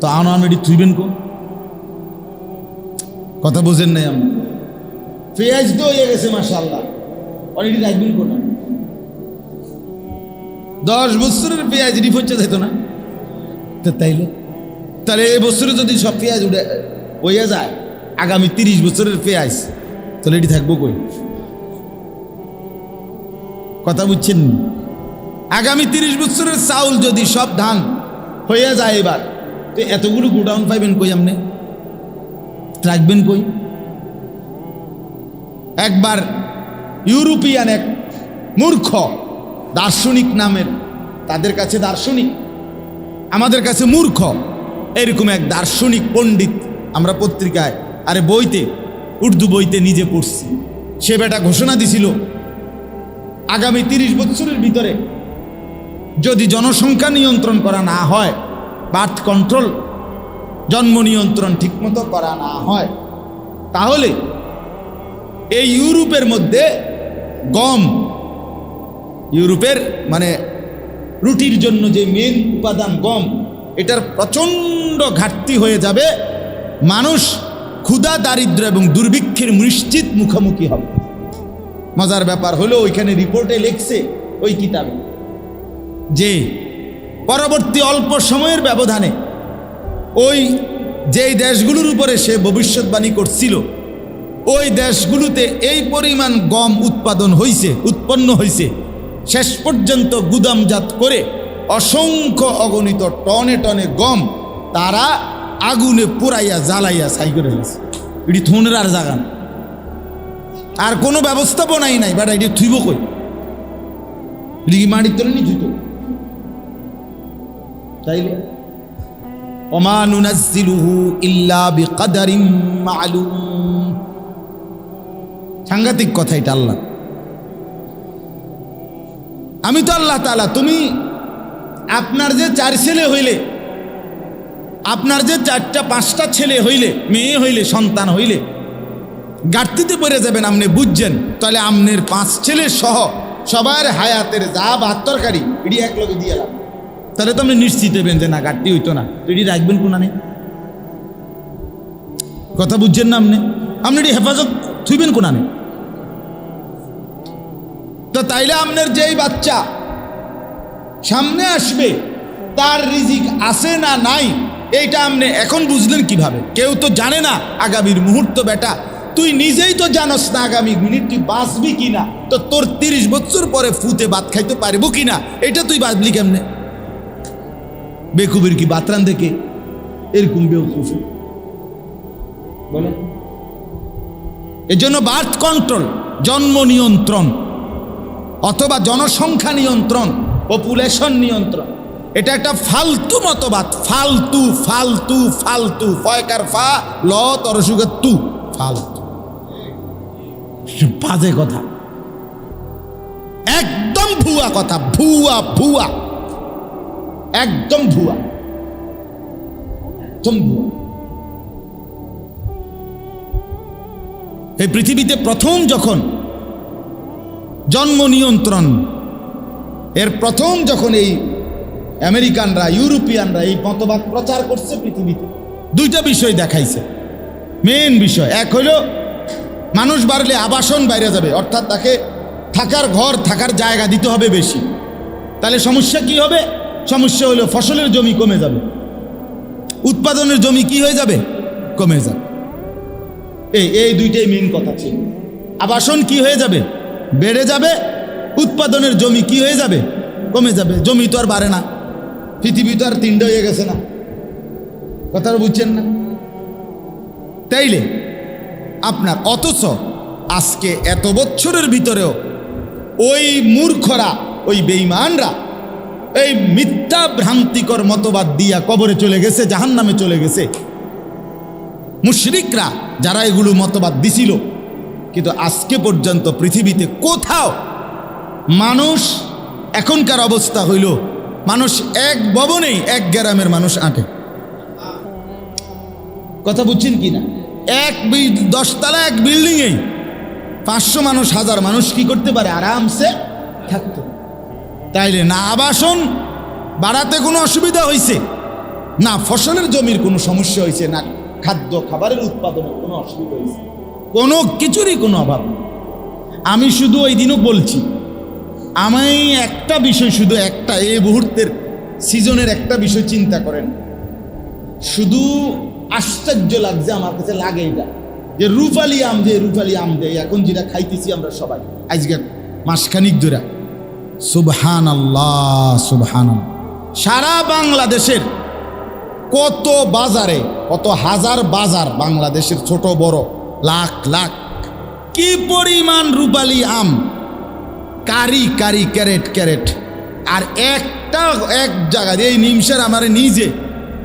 তো থুইবেন কো? কথা বোঝেন নাই আমি। পেঁয়াজ তো হয়ে গেছে মাসাল্লাহ রাখবেন কোন দশ বছরের পেঁয়াজ যেত না? তো তাইলে? তাহলে এই বছরে যদি সব পেঁয়াজ উঠে হইয়া যায়, আগামী তিরিশ বছরের পেঁয়াজ তাহলে এটি থাকব কই? কথা বুঝছেন আগামী তিরিশ বছরের চাউল যদি সব ধান হইয়া যায় এবার। তো এতগুলো গোডাউন পাইবেন কই আপনি? রাখবেন কই? একবার ইউরোপিয়ান এক মূর্খ দার্শনিক নামের, তাদের কাছে দার্শনিক, আমাদের কাছে মূর্খ, এরকম এক দার্শনিক পণ্ডিত আমরা পত্রিকায়, আরে বইতে, উর্দু বইতে নিজে পড়ছি। সে বেটা ঘোষণা দিছিল, আগামী তিরিশ বছরের ভিতরে যদি জনসংখ্যা নিয়ন্ত্রণ করা না হয়, বার্থ কন্ট্রোল, জন্ম নিয়ন্ত্রণ ঠিকমতো করা না হয়, তাহলে এই ইউরোপের মধ্যে গম, ইউরোপের মানে রুটির জন্য যে মেন উপাদান গম, এটার প্রচণ্ড ঘাটতি হয়ে যাবে, মানুষ ক্ষুধা দারিদ্র এবং দুর্ভিক্ষের নিশ্চিত মুখোমুখি হবে। মজার ব্যাপার হলো ওইখানে রিপোর্টে লিখছে ওই কিতাবে। যে পরবর্তী অল্প সময়ের ব্যবধানে ওই যেই দেশগুলোর উপরে সে ভবিষ্যৎবাণী করছিল, ওই দেশগুলোতে এই পরিমাণ গম উৎপাদন হইছে, উৎপন্ন হইছে। শেষ পর্যন্ত গুদামজাত করে অসংখ্য অগণিত টনে টনে গম তারা আগুনে পুরাইয়া জ্বালাইয়া ছাই করে ফেলছে। এটি থুনের জাগান। আর কোনো ব্যবস্থাপনাই নাই, বাট, এটি থুইব কই? এটি কি মাটির তলে থুইত তাইলে? সাংঘাতিক কথা এটা আল্লাহ। আমি তো আল্লাহ তাআলা, তুমি আপনার যে চার ছেলে হইলে, আপনার যে চারটা পাঁচটা ছেলে হইলে, মেয়ে হইলে, সন্তান হইলে গাড়তিতে পড়ে যাবেন আপনি, বুঝছেন? তাহলে আমনের পাঁচ ছেলে সহ সবার হায়াতের যা ভাত তরকারি এটি এক লগে দিয়ে তাহলে তো আপনি নিশ্চিত হবেন যে না গাড়তি হইতো না। এটি রাখবেন কোনানে? কথা বুঝছেন না আপনি? আপনি এটি হেফাজত থুইবেন কোনানে? তো তাইলে আপনার যেই বাচ্চা সামনে আসবে, তার রিজিক আছে না নাই, এইটা আপনি এখন বুঝলেন কীভাবে? কেউ তো জানে না আগামীর মুহূর্ত, বেটা। তুই নিজেই তো জানস না আগামী মিনিট তুই বাঁচবি কিনা। তো তোর তিরিশ বছর পরে ফুতে ভাত খাইতে পারব কিনা? এটা তুই বাঁচবি কেমনে? বেকুবের কি বাতরান থেকে? এরকম বেউকুফি বলে এজন্য বার্থ কন্ট্রোল জন্ম নিয়ন্ত্রণ অথবা জনসংখ্যা নিয়ন্ত্রণ পপুলেশন নিয়ন্ত্রণ। এটা একটা ফালতু মতবাদ। ফালতু ফালতু ফালতু। ফয়কার ফা ল তরসুগের তু। ফালতু। বাজে কথা। একদম ভুয়া কথা। ভুয়া ভুয়া। একদম ভুয়া। একদম ভুয়া। এই পৃথিবীতে প্রথম যখন জন্ম নিয়ন্ত্রণ, এর প্রথম যখন এই আমেরিকানরা, ইউরোপিয়ানরা এই মতবাদ প্রচার করছে পৃথিবীতে, দুইটা বিষয় দেখাইছে। মেন বিষয়, এক হলো মানুষ বাড়লে আবাসন বাইরে যাবে, অর্থাৎ তাকে থাকার ঘর, থাকার জায়গা দিতে হবে বেশি। তাহলে সমস্যা কি হবে? সমস্যা হলো ফসলের জমি কমে যাবে। উৎপাদনের জমি কি হয়ে যাবে? কমে যাবে। এই এই দুইটাই মেন কথা ছিল। আবাসন কি হয়ে যাবে? বেড়ে যাবে। উৎপাদনের জমি কি হয়ে যাবে? কমে যাবে। জমি তো আর বাড়ে না। পৃথিবী তো আর তিনটে হয়ে গেছে না। কথাটা বুঝছেন না? তাইলে, আপনার অথচ আজকে এত বছরের ভিতরেও ওই মূর্খরা, ওই বেঈমানরা এই মিথ্যা ভ্রান্তিকর মতবাদ দিয়া কবরে চলে গেছে জাহান নামে চলে গেছে। মুশরিকরা যারা এগুলো মতবাদ দিছিল, কিন্তু আজকে পর্যন্ত পৃথিবীতে কোথাও মানুষ এখনকার অবস্থা হইল, মানুষ এক ভবনেই এক গ্রামের মানুষ আঁটে। কথা বুঝছেন কি না এক দশতলা এক বিল্ডিংয়েই পাঁচশো মানুষ, হাজার মানুষ কি করতে পারে? আরামসে থাকতে। তাইলে না আবাসন, বাড়াতে কোনো অসুবিধা হয়েছে না ফসলের জমির কোনো সমস্যা হয়েছে না খাদ্য, খাবারের উৎপাদনের কোনো অসুবিধা হয়েছে কোনো কিছুরই কোনো অভাব নেই। আমি শুধু ওই দিনও বলছি আমি একটা বিষয় শুধু একটা, এই মুহূর্তের সিজনের একটা বিষয় চিন্তা করেন। শুধু আশ্চর্য লাগছে আমার কাছে, লাগে এটা। যে রূপালি আম যে রূপালি আম দেয় এখন যেটা খাইতেছি আমরা সবাই আজকে মাসখানিক ধরে। সুবহান আল্লাহ সুবহান সারা বাংলাদেশের কত বাজারে, কত হাজার বাজার বাংলাদেশের ছোট, বড়, লাখ লাখ, কি পরিমাণ রূপালি আম, কারি কারি, ক্যারেট ক্যারেট, আর একটা, এক জায়গায় এই নিমসের আমার নিজে,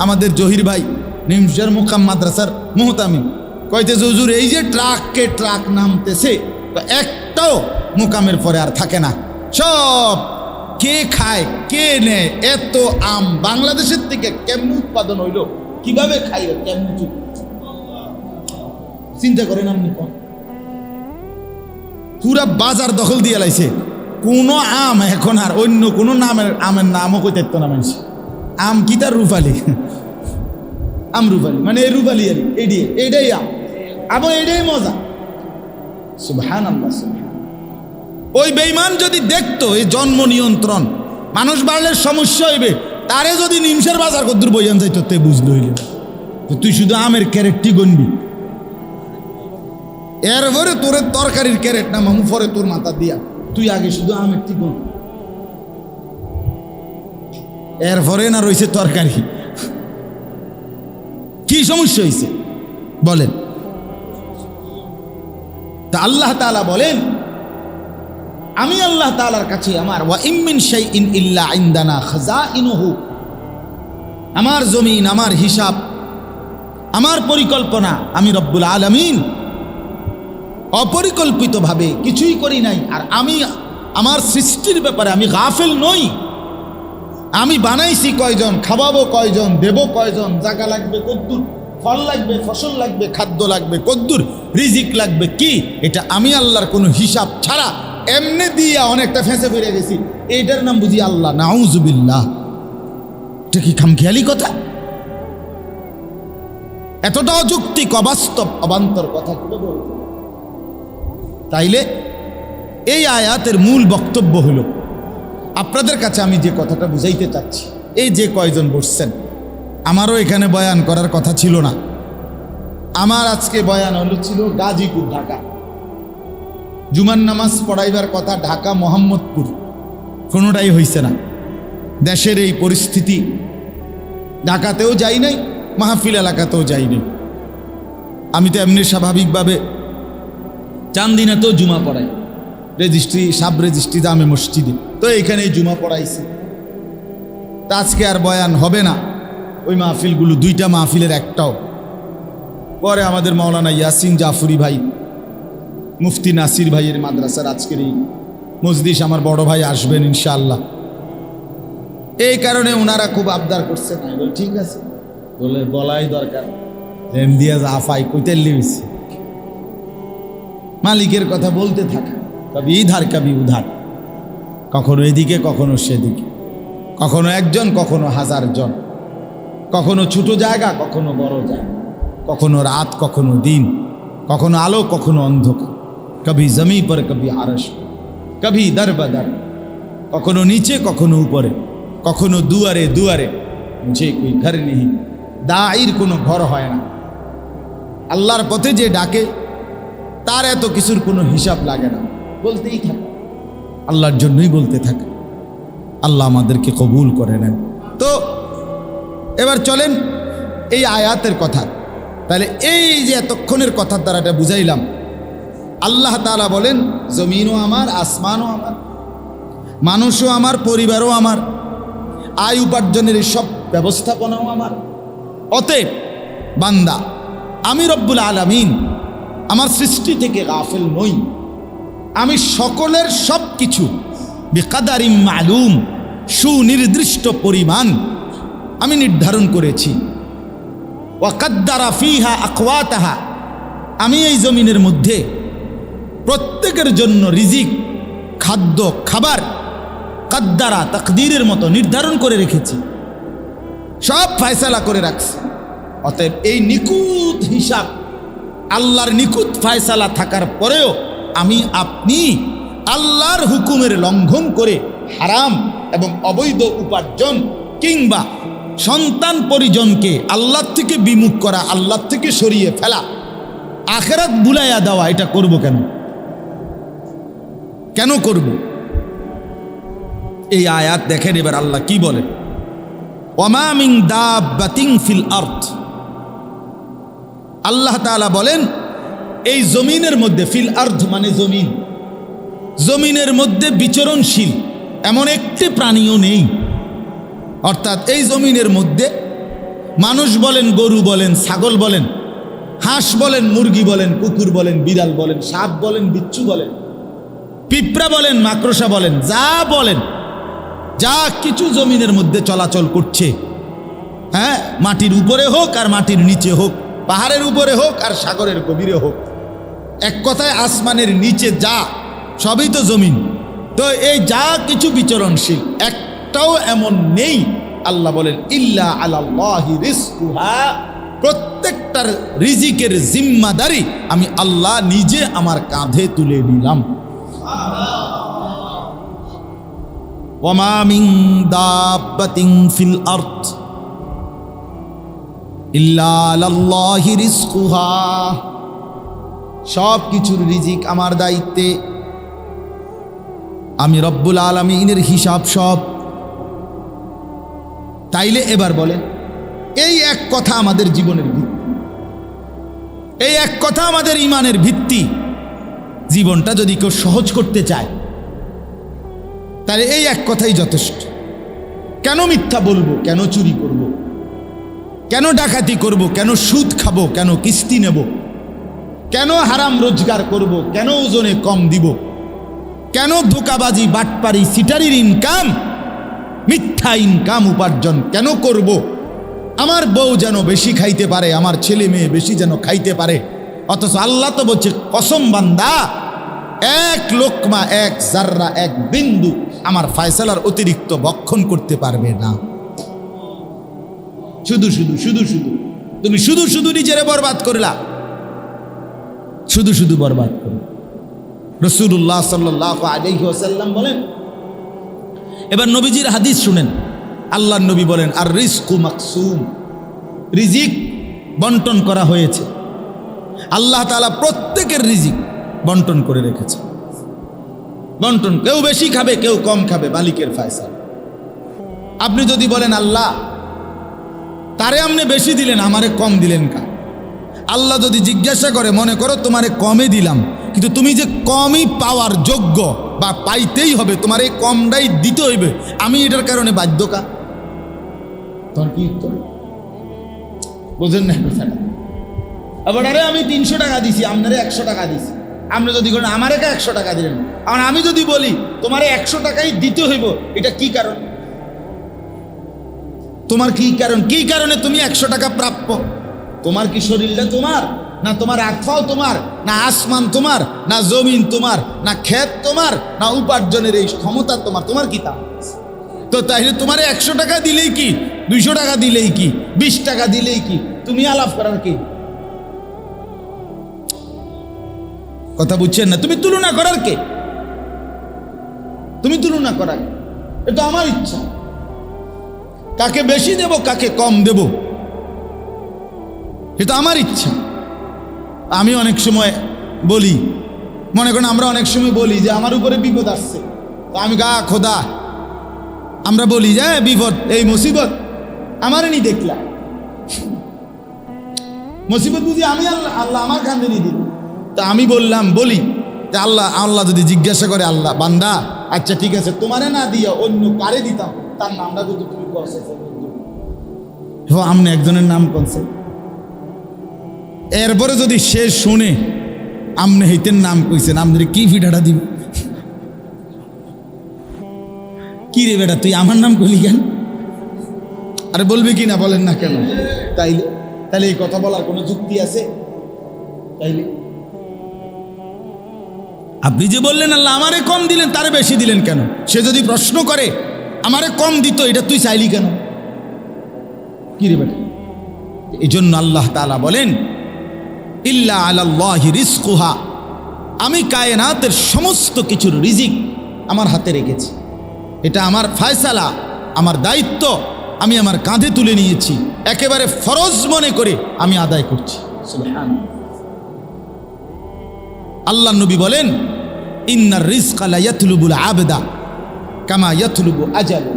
আমাদের জহির ভাই নিমসের মুকাম মাদ্রাসার মোহতামি কইতেছে হুজুর, এই যে ট্রাককে ট্রাক নামতেছে, তো একটাও মুকামের পরে আর থাকে না। সব কে খায়, কে নেয়? এত আম বাংলাদেশের থেকে কেমন উৎপাদন হইল? কীভাবে খাইল? কেমন চিন্তা করেন আপনি পুরা বাজার দখল দিয়ে লাইছে। কোনো আম এখন আর অন্য কোনো নামের, আমের নামও কই দেখতো না মানুষ। আম কি তার রূপালি? আম রূপালি মানে এই রূপালি আর এডি এটাই আম। আবার এটাই মজা। সুবহান আল্লাহ সুবহান ওই বেইমান যদি দেখতো এই জন্ম নিয়ন্ত্রণ, মানুষ বাড়লে সমস্যা হইবে। তারে যদি নিমসের বাজার কদ্দুর বইয়ান যাইতো, তে বুঝলো হইলে তুই শুধু আমের ক্যারেটটি গনবি। এরপরে তোর তরকারির ক্যারেট না, মামু, পরে তোর মাথা দিয়া। তুই আগে শুধু আমের ঠিক গন। এরপরে না রয়েছে তরকারি। কি সমস্যা হয়েছে বলেন। তা আল্লাহ তাআলা বলেন আমি আল্লাহ তালার কাছে আমার ওয়া ইমিন শাই ইন ইল্লা ইন্দানা খাজা ইনুহু আমার জমিন, আমার হিসাব, আমার পরিকল্পনা আমি রব্বুল আলামিন। অপরিকল্পিতভাবে কিছুই করি নাই। আর আমি, আমার সৃষ্টির ব্যাপারে আমি গাফেল নই। আমি বানাইছি কয়জন, খাওয়াবো কয়জন, দেব কয়জন জায়গা লাগবে কদ্দুর, ফল লাগবে, ফসল লাগবে, খাদ্য লাগবে কদ্দুর, রিজিক লাগবে কি? এটা আমি আল্লাহর কোনো হিসাব ছাড়া এমনি দিয়ে অনেকটা ফেঁসে ফিরে গেছি। এইটার নাম বুঝি আল্লাহ, নাউজুবিল্লাহ। এটা কি খামখেয়ালি কথা? এতটা অযৌক্তিক, অবাস্তব, অবান্তর কথা কি তাইলে এই আয়াতের মূল বক্তব্য হল, আপনাদের কাছে আমি যে কথাটা বুঝাইতে চাচ্ছি, এই যে কয়জন বসছেন, আমারও এখানে বয়ান করার কথা ছিল না। আমার আজকে বয়ান হলো ছিল গাজীপুর, ঢাকা। জুমার নামাজ পড়াইবার কথা ঢাকা, মোহাম্মদপুর। কোনোটাই হইছে না। দেশের এই পরিস্থিতি। ঢাকাতেও যাই নাই, মাহফিল এলাকাতেও যাই নাই। আমি তো এমনি স্বাভাবিকভাবে চান্দিনাতেও জুমা পড়াই। রেজিস্ট্রি, সাব রেজিস্ট্রি দামে মসজিদে। তো এইখানেই জুমা পড়াইছি। তা আজকে আর বয়ান হবে না। ওই মাহফিলগুলো, দুইটা মাহফিলের একটাও। পরে আমাদের মাওলানা ইয়াসিন জাফরি ভাই মুফতি নাসির ভাইয়ের মাদ্রাসার আজকের এই মজলিস আমার বড় ভাই আসবেন ইনশাল্লাহ এই কারণে ওনারা খুব আবদার করছেন আমি বলি, ঠিক আছে। বলে, বলাই দরকার। এম দিয়া আফাই কইতে লিখছে মালিকের কথা বলতে থাকা কবি ইধার কবি উধার। কখনো এদিকে, কখনো সেদিকে। কখনো একজন, কখনো হাজার জন। কখনো ছোট জায়গা, কখনো বড় জায়গা। কখনো রাত, কখনো দিন। কখনো আলো, কখনো অন্ধকার। কবি জমি পর কবি আরস কবি দর বদর কখনো নিচে কখনো উপরে কখনো দুয়ারে দুয়ারে মুঝে কই ঘর নেই দায়ের কোনো ঘর হয় না আল্লাহর পথে যে ডাকে তার এত কিছুর কোনো হিসাব লাগে না বলতেই থাকে আল্লাহর জন্যই বলতে থাকে আল্লাহ আমাদেরকে কবুল করে নেন তো এবার চলেন এই আয়াতের কথা। তাহলে এই যে এতক্ষণের কথার দ্বারা এটা বুঝাইলাম আল্লাহ তাআলা বলেন, জমিনও আমার, আসমানও আমার, মানুষও আমার, পরিবারও আমার, আয় উপার্জনের সব ব্যবস্থাপনাও আমার। অতএব, বান্দা, আমি রব্বুল আলামিন, আমার সৃষ্টি থেকে গাফেল নই। আমি সকলের সব কিছু বেকাদারিম মালুম, সুনির্দিষ্ট পরিমাণ আমি নির্ধারণ করেছি। ওয়াকাদ্দারা ফিহা আকওয়াতাহা, আমি এই জমিনের মধ্যে প্রত্যেকের জন্য রিজিক, খাদ্য, খাবার কাদ্দারা তাকদীরের মতো নির্ধারণ করে রেখেছি। সব ফায়সালা করে রাখছে। অতএব এই নিকুত হিসাব, আল্লাহর নিকুত ফায়সালা থাকার পরেও আমি আপনি আল্লাহর হুকুমের লঙ্ঘন করে হারাম এবং অবৈধ উপার্জন কিংবা সন্তান পরিজনকে আল্লাহ থেকে বিমুখ করা আল্লাহ থেকে সরিয়ে ফেলা, আখেরাত বুলাইয়া দেওয়া, এটা করব কেন? কেন করব? এই আয়াত দেখেন এবার আল্লাহ কি বলেন ওমামিং দাবাতিং ফিল আর্থ আল্লাহ তাআলা বলেন, এই জমিনের মধ্যে, ফিল আর্থ মানে জমিন। জমিনের মধ্যে বিচরণশীল, এমন একটি প্রাণীও নেই। অর্থাৎ এই জমিনের মধ্যে মানুষ বলেন, গরু বলেন, ছাগল বলেন, হাঁস বলেন, মুরগি বলেন, কুকুর বলেন, বিড়াল বলেন, সাপ বলেন, বিচ্ছু বলেন। পিঁপড়া বলেন, মাকড়সা বলেন, যা বলেন, যা কিছু জমিনের মধ্যে চলাচল করছে হ্যাঁ মাটির উপরে হোক আর মাটির নিচে হোক, পাহাড়ের উপরে হোক আর সাগরের গভীরে হোক, এক কথায় আসমানের নিচে যা, সবই তো জমিন। তো এই যা কিছু বিচরণশীল, একটাও এমন নেই, আল্লাহ বলেন, ইল্লা আল্লাহি প্রত্যেকটার রিজিকের জিম্মাদারি আমি আল্লাহ নিজে আমার কাঁধে তুলে নিলাম। রিজকুহা সব কিছুর রিজিক আমার দায়িত্বে। আমি রব্বুল আলমিনের হিসাব সব। তাইলে এবার বলেন, এই এক কথা আমাদের জীবনের ভিত্তি। এই এক কথা আমাদের ইমানের ভিত্তি। জীবনটা যদি কেউ সহজ করতে চায়, তাহলে এই এক কথাই যথেষ্ট। কেন মিথ্যা বলব, কেন চুরি করব। কেন ডাকাতি করব? কেন সুদ খাব? কেন কিস্তি নেব? কেন হারাম রোজগার করব? কেন ওজনে কম দিব? কেন ধোকাবাজি, বাটপারি, সিটারির ইনকাম মিথ্যা ইনকাম উপার্জন কেন করব? আমার বউ যেন বেশি খাইতে পারে, আমার ছেলে মেয়ে বেশি যেন খাইতে পারে, অথচ আল্লাহ তো বলছে, কসম বান্দা এক লোকমা, এক জাররা এক বিন্দু আমার ফায়সালার অতিরিক্ত বক্ষণ করতে পারবে না। শুধু শুধু শুধু শুধু। তুমি শুধু শুধু নিজেরে বরবাদ করলা। শুধু শুধু বরবাদ করো। রসুল্লাহ সাল্লাহ আলহি ওসাল্লাম বলেন, এবার নবীজির হাদিস শুনেন। আল্লাহ নবী বলেন আর রিস্কু মাকসুম। রিজিক বন্টন করা হয়েছে। আল্লাহ তালা প্রত্যেকের রিজিক বন্টন করে রেখেছে। বন্টন, কেউ বেশি খাবে, কেউ কম খাবে, মালিকের ফায়সা আপনি যদি বলেন, আল্লাহ, তারে আপনি বেশি দিলেন, আমারে কম দিলেন কা আল্লাহ যদি জিজ্ঞাসা করে, মনে করো তোমারে কমে দিলাম, কিন্তু তুমি যে কমই পাওয়ার যোগ্য বা পাইতেই হবে, তোমার এই কমটাই দিতে হইবে, আমি এটার কারণে বাধ্য কা তখন কি উত্তর? বোঝেন না কথাটা। আরে আমি তিনশো টাকা দিছি, আপনারে একশো টাকা দিছি। আপনি যদি করেন, আমারে কা একশো টাকা দিলেন? আর আমি যদি বলি, তোমারে একশো টাকাই দিতে হইব, এটা কি কারণ? তোমার কি কারণ? কি কারণে তুমি একশো টাকা প্রাপ্য? তোমার কি শরীরটা তোমার? না তোমার আকফাও তোমার? না আসমান তোমার? না জমিন তোমার? না ক্ষেত তোমার? না উপার্জনের এই ক্ষমতা তোমার? তোমার কি তা? তো তাইলে তোমার একশো টাকা দিলেই কি? দুইশো টাকা দিলেই কি? বিশ টাকা দিলেই কি? তুমি আলাপ করার কি? কথা বুঝছেন না? তুমি তুলনা করার কে? তুমি তুলনা করার এটা আমার ইচ্ছা। কাকে বেশি দেব কাকে কম দেব? এটা আমার ইচ্ছা। আমি অনেক সময় বলি মনে করেন আমরা অনেক সময় বলি যে আমার উপরে বিপদ আসছে। তো আমি গা খোদা। আমরা বলি যে "হ্যাঁ, বিপদ এই মুসিবত আমারই নি দেখলাম মুসিবত বুঝি আমি আল্লাহ আল্লাহ আমার কান্দে দিল। তা আমি বললাম, বলি যে আল্লাহ আল্লাহ যদি জিজ্ঞাসা করে, আল্লাহ, বান্দা আচ্ছা ঠিক আছে, তোমারে না দিয়া অন্য কারে দিতাম? তার নামটা যদি তুমি করছে আমনে একজনের নাম কনছে। এরপরে যদি সে শুনে, আমনে হইতেন নাম কইছেন আমনে কি ফিডাটা দিব? কি রে বেটা, তুই আমার নাম কইলি কেন? আরে বলবি কি না, বলেন না কেন? তাইলে তাহলে এই কথা বলার কোনো যুক্তি আছে? তাইলে আপনি যে বললেন, আল্লাহ আমারে কম দিলেন, তারে বেশি দিলেন কেন? সে যদি প্রশ্ন করে, আমারে কম দিত, এটা তুই চাইলি কেন? কি রে বেটা? এই জন্য আল্লাহ তালা বলেন, ইল্লা আলাল্লাহি রিজকুহা। আমি কায়নাতের সমস্ত কিছুর রিজিক আমার হাতে রেখেছি। এটা আমার ফায়সালা, আমার দায়িত্ব, আমি আমার কাঁধে তুলে নিয়েছি। একেবারে ফরজ মনে করে আমি আদায় করছি। আল্লাহ নবী বলেন ইন্নার রিজকালা ইয়াতলুবুল আবেদা কামা ইয়াতলুবু আজালু।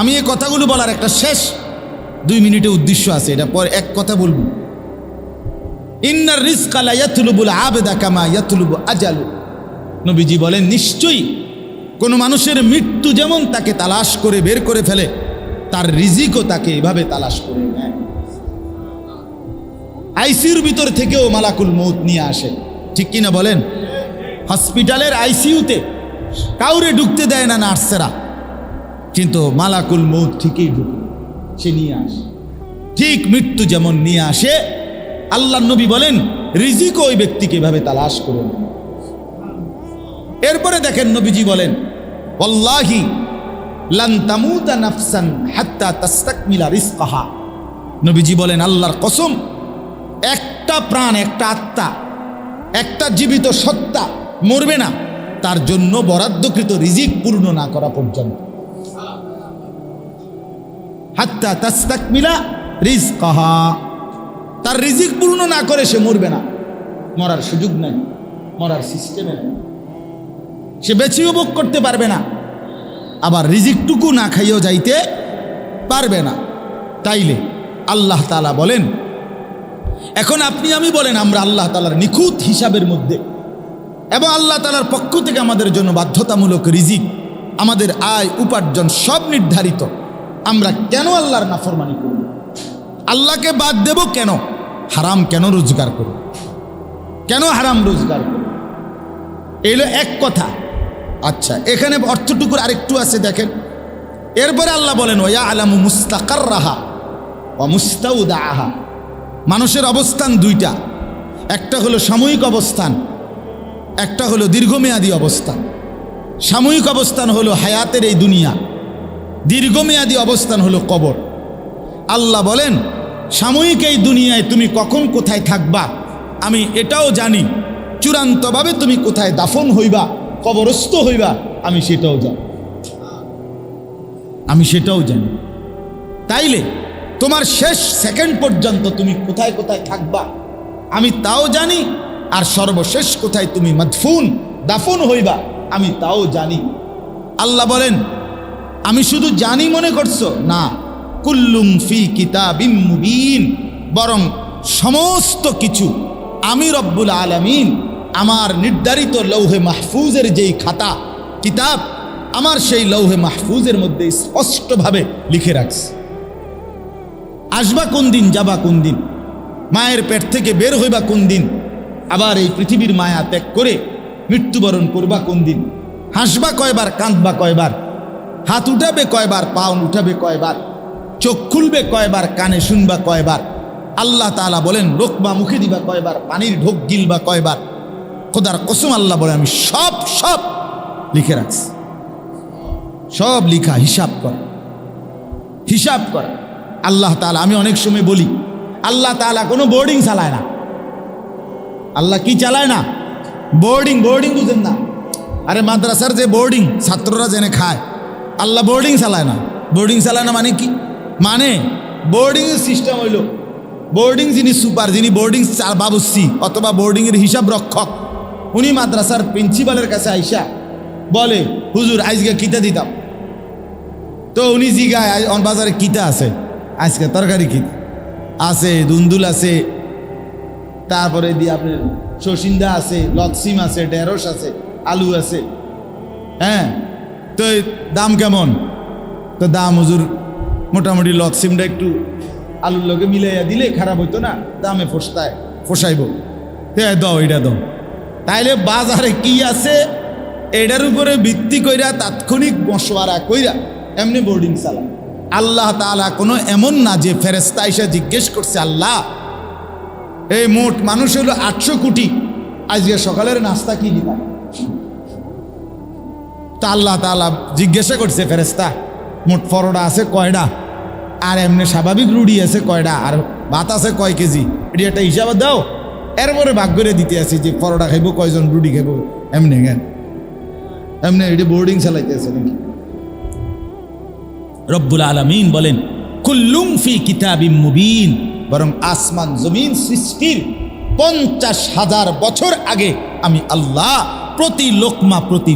আমি এই কথাগুলো বলার একটা শেষ দুই মিনিটে উদ্দেশ্য আছে, এটা পর এক কথা বলব। ইন্নার রিজকালা ইয়াতলুবুল আবেদা কামা ইয়াতলুবু আজালু। নবীজি বলেন, নিশ্চয়ই কোনো মানুষের মৃত্যু যেমন তাকে তালাশ করে বের করে ফেলে, তার রিজিকও তাকে এভাবে তালাশ করে নেয়। আইসিউর ভিতর থেকেও মালাকুল মৌত নিয়ে আসে। ঠিক কিনা বলেন? হসপিটালের আইসিইউতে কাউরে ঢুকতে দেয় না নার্সেরা। কিন্তু মালাকুল মৌত ঠিকই ঢুকে, সে নিয়ে আসে। ঠিক মৃত্যু যেমন নিয়ে আসে আল্লাহ নবী বলেন রিজিক ওই ব্যক্তিকে এভাবে তালাশ করুন। এরপরে দেখেন নবীজি বলেন রিজকাহা। নবীজি বলেন, আল্লাহর কসম, একটা প্রাণ, একটা আত্মা একটা জীবিত সত্তা মরবে না। তার জন্য বরাদ্দকৃত রিজিক পূর্ণ না করা পর্যন্ত। হাত্তা রিজ রিজকাহা। তার রিজিক পূর্ণ না করে সে মরবে না। মরার সুযোগ নেই, মরার সিস্টেমে নেই। সে বেঁচেও ভোগ করতে পারবে না। আবার রিজিকটুকু না খাইয়েও যাইতে পারবে না। তাইলে আল্লাহ তালা বলেন এখন আপনি আমি বলেন, আমরা আল্লাহ তালার নিখুঁত হিসাবের মধ্যে এবং আল্লাহ তালার পক্ষ থেকে আমাদের জন্য বাধ্যতামূলক রিজিক, আমাদের আয়, উপার্জন সব নির্ধারিত। আমরা কেন আল্লাহর নাফরমানি করব? আল্লাহকে বাদ দেব কেন? হারাম কেন রোজগার করব? কেন হারাম রোজগার করব? এলো এক কথা। আচ্ছা এখানে অর্থটুকুর আরেকটু আছে, দেখেন। এরপরে আল্লাহ বলেন, ওয়া আলামু মুস্তাকার রাহা ও মুস্তাউদা আহা মানুষের অবস্থান দুইটা। একটা হলো সাময়িক অবস্থান, একটা হলো দীর্ঘমেয়াদী অবস্থান। সাময়িক অবস্থান হলো হায়াতের এই দুনিয়া, দীর্ঘমেয়াদী অবস্থান হলো কবর। আল্লাহ বলেন, সাময়িক এই দুনিয়ায় তুমি কখন কোথায় থাকবা? আমি এটাও জানি, চূড়ান্তভাবে তুমি কোথায় দাফন হইবা, কবরস্থ হইবা, আমি সেটাও জানি। আমি সেটাও জানি। তাইলে তোমার শেষ সেকেন্ড পর্যন্ত তুমি কোথায় কোথায় থাকবা? আমি তাও জানি, আর সর্বশেষ কোথায় তুমি মদফুন, দাফন হইবা, আমি তাও জানি। আল্লাহ বলেন, আমি শুধু জানি মনে করছ? না, কুল্লুম ফি কিতাবিম মুবিন বরং সমস্ত কিছু আমি রব্বুল আলামিন, আমার নির্ধারিত লৌহে মাহফুজের যেই খাতা, কিতাব, আমার সেই লৌহে মাহফুজের মধ্যে স্পষ্টভাবে লিখে রাখছি। আসবা কোন দিন, যাবা কোন দিন? মায়ের পেট থেকে বের হইবা কোন দিন? আবার এই পৃথিবীর মায়া ত্যাগ করে মৃত্যুবরণ করবা কোন দিন? হাসবা কয়বার, কাঁদবা কয়বার? হাত উঠাবে কয়বার, পাও উঠাবে কয়বার? চোখ খুলবে কয়বার, কানে শুনবা কয়বার? আল্লাহ তাআলা বলেন লোকবা মুখে দিবা কয়বার, পানির ঢোক গিলবা কয়বার? খোদার কসম আল্লাহ বলে আমি সব সব লিখে রাখছি। সব লিখা, হিসাব কর। হিসাব কর। আল্লাহ তাআলা, আমি অনেক সময় বলি, আল্লাহ তাআলা কোনো বোর্ডিং চালায় না। আল্লাহ কি চালায় না? বোর্ডিং বোর্ডিং বুঝেন না। আরে মাদ্রাসার যে বোর্ডিং ছাত্ররা জেনে খায়, আল্লাহ বোর্ডিং চালায় না। বোর্ডিং চালায় না মানে কি? মানে বোর্ডিং সিস্টেম হইল বোর্ডিং যিনি সুপার যিনি বোর্ডিং বাবুসি অথবা বোর্ডিংয়ের হিসাব রক্ষক, উনি মাদ্রাসার প্রিন্সিপালের কাছে আইসা বলে, হুজুর, আজকে কিতা দিতাম? তো উনি জিগায় বাজারে কিতা আছে? আজকে তরকারি কি? আছে, দুন্দুল আছে। তারপরে দিয়ে আপনার শসিন্দা আছে লতসিম আছে, ঢেঁড়স আছে, আলু আছে। হ্যাঁ? তো দাম কেমন? তো দাম হুজুর, মোটামুটি লতসিমটা একটু আলুর লগে মিলাইয়া দিলে খারাপ হইতো না, দামে ফসতায়, ফসাইব। হ্যাঁ দাও এটা দাও। তাইলে বাজারে কি আছে? এটার উপরে ভিত্তি কইরা তাৎক্ষণিক মশওয়ারা কইরা, এমনি বোর্ডিং চালা আল্লাহ তাআলা কোনো এমন না যে ফেরেস্তা এসে জিজ্ঞেস করছে, আল্লাহ, এই মোট মানুষ হলো আটশো কোটি, আজকে সকালের নাস্তা কি দিবা? তা আল্লাহ তালা জিজ্ঞাসা করছে ফেরেস্তা মোট পরোটা আছে কয়টা আর এমনি স্বাভাবিক রুডি আছে কয়টা আর ভাত আছে কয় কেজি? এটি একটা হিসাব দাও। এরপরে ভাগ করে দিতে আসি যে পরোটা খাইব, কয়জন রুটি খাইব, এমনি কেন এমনি এটি বোর্ডিং চালাইতে আছে নাকি? রব্বুল আলমিন বলেন, কুল্লুম ফি কিতাবিম মুবিন। বরং আসমান জমিন সৃষ্টির পঞ্চাশ হাজার বছর আগে আমি আল্লাহ প্রতি লোকমা প্রতি